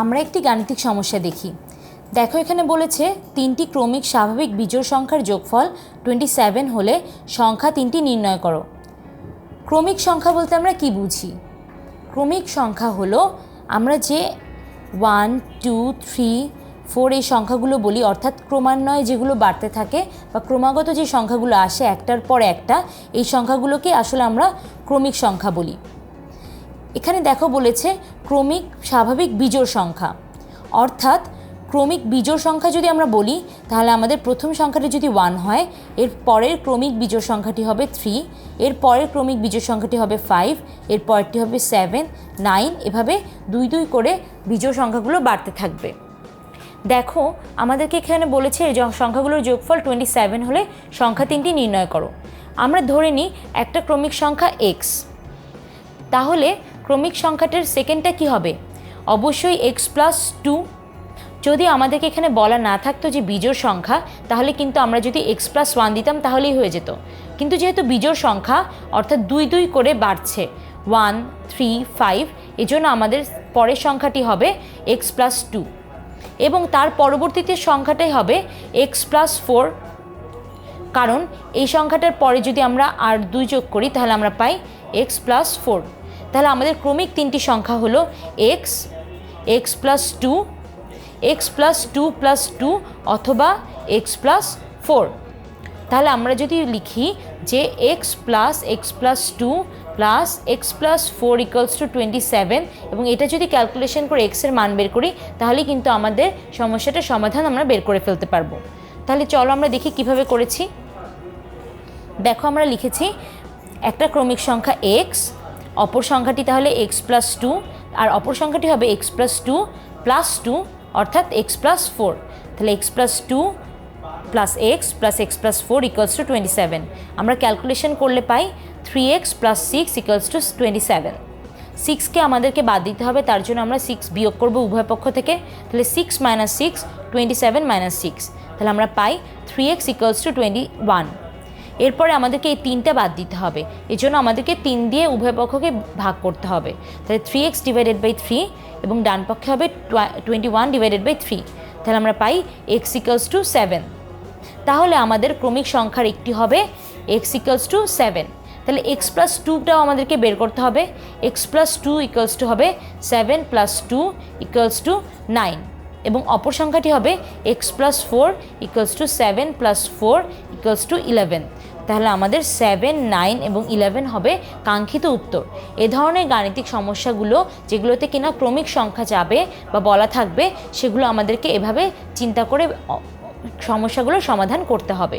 আমরা একটি গাণিতিক সমস্যা দেখি। দেখো, এখানে বলেছে তিনটি ক্রমিক স্বাভাবিক বিজোড় সংখ্যার যোগফল টোয়েন্টি সেভেন হলে সংখ্যা তিনটি নির্ণয় করো। ক্রমিক সংখ্যা বলতে আমরা কি বুঝি? ক্রমিক সংখ্যা হলো আমরা যে ওয়ান টু থ্রি ফোর এই সংখ্যাগুলো বলি, অর্থাৎ ক্রমান্বয়ে যেগুলো বাড়তে থাকে বা ক্রমাগত যে সংখ্যাগুলো আসে একটার পর একটা, এই সংখ্যাগুলোকে আসলে আমরা ক্রমিক সংখ্যা বলি। এখানে দেখো বলেছে ক্রমিক স্বাভাবিক বিজোড় সংখ্যা। অর্থাৎ ক্রমিক বিজোড় সংখ্যা যদি আমরা বলি, তাহলে আমাদের প্রথম সংখ্যাটি যদি ওয়ান হয়, এর পরের ক্রমিক বিজোড় সংখ্যাটি হবে থ্রি এর পরের ক্রমিক বিজোড় সংখ্যাটি হবে ফাইভ এর পরেরটি হবে সেভেন নাইন এভাবে দুই দুই করে বিজোড় সংখ্যাগুলো বাড়তে থাকবে। দেখো, আমাদেরকে এখানে বলেছে সংখ্যাগুলোর যোগফল টোয়েন্টি সেভেন হলে সংখ্যা তিনটি নির্ণয় করো। আমরা ধরে নিই একটা ক্রমিক সংখ্যা এক্স তাহলে ক্রমিক সংখ্যাটার সেকেন্ডটা কি হবে? অবশ্যই এক্স প্লাস টু যদি আমাদেরকে এখানে বলা না থাকতো যে বিজোড় সংখ্যা, তাহলে কিন্তু আমরা যদি এক্স প্লাস ওয়ান দিতাম, তাহলেই হয়ে যেত। কিন্তু যেহেতু বিজোড় সংখ্যা, অর্থাৎ দুই দুই করে বাড়ছে ওয়ান থ্রি ফাইভ এজন্য আমাদের পরের সংখ্যাটি হবে এক্স প্লাস টু এবং তার পরবর্তীতে সংখ্যাটাই হবে এক্স প্লাস ফোর কারণ এই সংখ্যাটার পরে যদি আমরা আর দুই যোগ করি, তাহলে আমরা পাই এক্স প্লাস ফোর তাহলে আমাদের ক্রমিক তিনটি সংখ্যা হলো x x plus two x plus two plus two অথবা এক্স প্লাস ফোর তাহলে আমরা যদি লিখি যে x plus x plus two plus x plus four equals to twenty seven এবং এটা যদি ক্যালকুলেশন করে এক্সের মান বের করি, তাহলে কিন্তু আমাদের সমস্যাটার সমাধান আমরা বের করে ফেলতে পারব। তাহলে চলো আমরা দেখি কীভাবে করেছি। দেখো আমরা লিখেছি একটা ক্রমিক সংখ্যা এক্স অপর সংখ্যাটি তাহলে এক্স প্লাস টু আর অপর সংখ্যাটি হবে x plus two plus two অর্থাৎ এক্স প্লাস ফোর তাহলে x plus two plus x plus x plus four equals to twenty seven আমরা ক্যালকুলেশন করলে পাই three x plus six equals to twenty seven সিক্সকে আমাদেরকে বাদ দিতে হবে, তার জন্য আমরা সিক্স বিয়োগ করব উভয় পক্ষ থেকে। তাহলে six minus six twenty seven minus six তাহলে আমরা পাই three x equals to twenty one এরপরে আমাদেরকে এই তিনটা বাদ দিতে হবে। এই জন্য আমাদেরকে তিন দিয়ে উভয় পক্ষকে ভাগ করতে হবে। তাহলে three x divided by three এবং ডান পক্ষে হবে twenty one divided by three তাহলে আমরা পাই এক্স ইকুয়ালস টু সেভেন তাহলে আমাদের ক্রমিক সংখ্যার একটি হবে এক্স ইকুয়ালস টু সেভেন তাহলে এক্স প্লাস টুটাও আমাদেরকে বের করতে হবে। X plus two equals to হবে seven plus two equals to nine এবং অপর সংখ্যাটি হবে x plus four equals to seven plus four equals to eleven তাহলে আমাদের সেভেন নাইন এবং ইলেভেন হবে কাঙ্ক্ষিত উত্তর। এ ধরনের গাণিতিক সমস্যাগুলো যেগুলোতে কিনা ক্রমিক সংখ্যা যাবে বা বলা থাকবে, সেগুলো আমাদেরকে এভাবে চিন্তা করে সমস্যাগুলোর সমাধান করতে হবে।